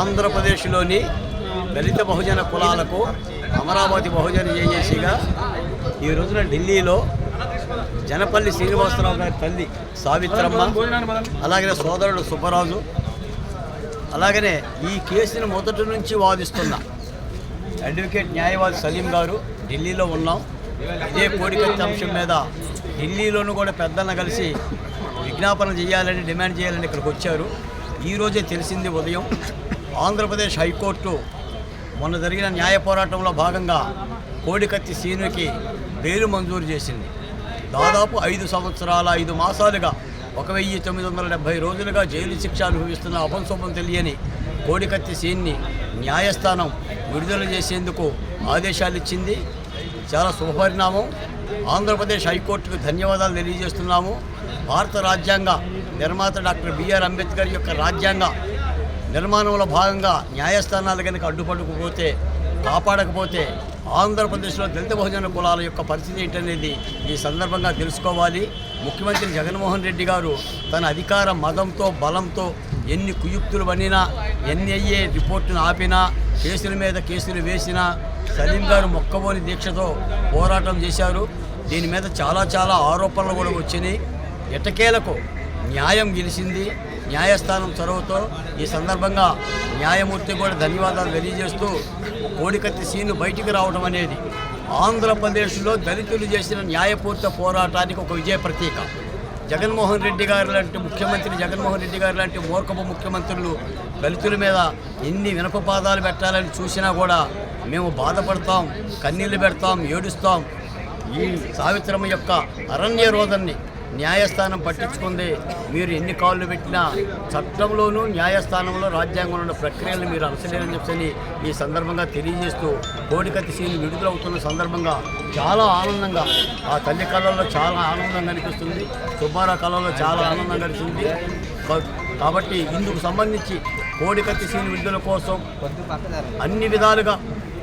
ఆంధ్రప్రదేశ్లోని దళిత బహుజన కులాలకు అమరావతి బహుజన ఏజెన్సీగా ఈ రోజున ఢిల్లీలో జనపల్లి శ్రీనివాసరావు గారి తల్లి సావిత్రమ్మ అలాగే సోదరుడు సుబ్బరాజు అలాగనే ఈ కేసుని మొదటి నుంచి వాదిస్తున్న అడ్వకేట్ న్యాయవాది సలీం గారు ఢిల్లీలో ఉన్నాం. ఇదే కోడికత్తి అంశం మీద ఢిల్లీలోనూ కూడా పెద్దన్న కలిసి విజ్ఞాపన చేయాలని డిమాండ్ చేయాలని ఇక్కడికి వచ్చారు. ఈరోజే తెలిసింది ఉదయం. ఆంధ్రప్రదేశ్ హైకోర్టు మొన్న జరిగిన న్యాయ పోరాటంలో భాగంగా కోడికత్తి సీనుకి బెయిలు మంజూరు చేసింది. దాదాపు ఐదు సంవత్సరాల ఐదు మాసాలుగా ఒక వెయ్యి తొమ్మిది వందల డెబ్బై రోజులుగా జైలు శిక్ష అనుభవిస్తున్న అపంశోభం తెలియని కోడికత్తి సీన్ని న్యాయస్థానం విడుదల చేసేందుకు ఆదేశాలు ఇచ్చింది. చాలా శుభపరిణామం. ఆంధ్రప్రదేశ్ హైకోర్టుకు ధన్యవాదాలు తెలియజేస్తున్నాము. భారత రాజ్యాంగ నిర్మాత డాక్టర్ బిఆర్ అంబేద్కర్ యొక్క రాజ్యాంగ నిర్మాణంలో భాగంగా న్యాయస్థానాలు కనుక అడ్డుపడకపోతే కాపాడకపోతే ఆంధ్రప్రదేశ్లో దళిత బహుజన కులాల యొక్క పరిస్థితి ఏంటనేది ఈ సందర్భంగా తెలుసుకోవాలి. ముఖ్యమంత్రి జగన్మోహన్ రెడ్డి గారు తన అధికార మదంతో బలంతో ఎన్ని కుయుక్తులు పనినా ఎన్ఐఏ రిపోర్టును ఆపినా కేసుల మీద కేసులు వేసినా సలీం గారు మొక్కబోని దీక్షతో పోరాటం చేశారు. దీని మీద చాలా చాలా ఆరోపణలు కూడా వచ్చినాయి. ఎటకేలకు న్యాయం గెలిచింది. న్యాయస్థానం చొరవతో ఈ సందర్భంగా న్యాయమూర్తి కూడా ధన్యవాదాలు తెలియజేస్తూ కోడికత్తి సీను బయటికి రావడం అనేది ఆంధ్రప్రదేశ్లో దళితులు చేసిన న్యాయపూర్త పోరాటానికి ఒక విజయ ప్రతీక. జగన్మోహన్ రెడ్డి గారు లాంటి ముఖ్యమంత్రి జగన్మోహన్ రెడ్డి గారు లాంటి మూర్ఖపు ముఖ్యమంత్రులు దళితుల మీద ఎన్ని వినపపాదాలు పెట్టాలని చూసినా కూడా మేము బాధపడతాం కన్నీళ్ళు పెడతాం ఏడుస్తాం. ఈ సావిత్రమ్మ యొక్క అరణ్య రోధన్ని న్యాయస్థానం పట్టించుకుంది. మీరు ఎన్ని కాళ్ళు పెట్టినా చట్టంలోనూ న్యాయస్థానంలో రాజ్యాంగంలో ఉన్న ప్రక్రియలు మీరు అనుసరించని చెప్పని ఈ సందర్భంగా తెలియజేస్తూ కోడికత్తి సీన్ విడుదలవుతున్న సందర్భంగా చాలా ఆనందంగా ఆ తల్లి కళల్లో చాలా ఆనందం కనిపిస్తుంది. సుబ్బారా కళలో చాలా ఆనందం కనిపిస్తుంది. కాబట్టి ఇందుకు సంబంధించి కోడికత్తి సీన్ విడుదల కోసం అన్ని విధాలుగా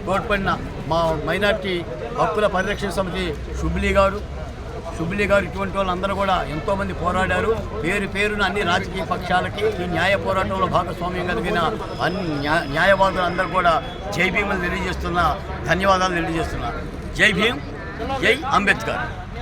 తోడ్పడిన మా మైనార్టీ హక్కుల పరిరక్షణ సమితి శుబ్లీ గారు శుబ్లీ గారు ఇటువంటి వాళ్ళందరూ కూడా ఎంతోమంది పోరాడారు. పేరు పేరున అన్ని రాజకీయ పక్షాలకి ఈ న్యాయ పోరాటంలో భాగస్వామ్యం కలిగిన అన్ని న్యాయవాదులందరూ న్యాయవాదులు అందరూ కూడా జై భీములు తెలియజేస్తున్న ధన్యవాదాలు తెలియజేస్తున్నారు జై భీమ్ జై అంబేద్కర్.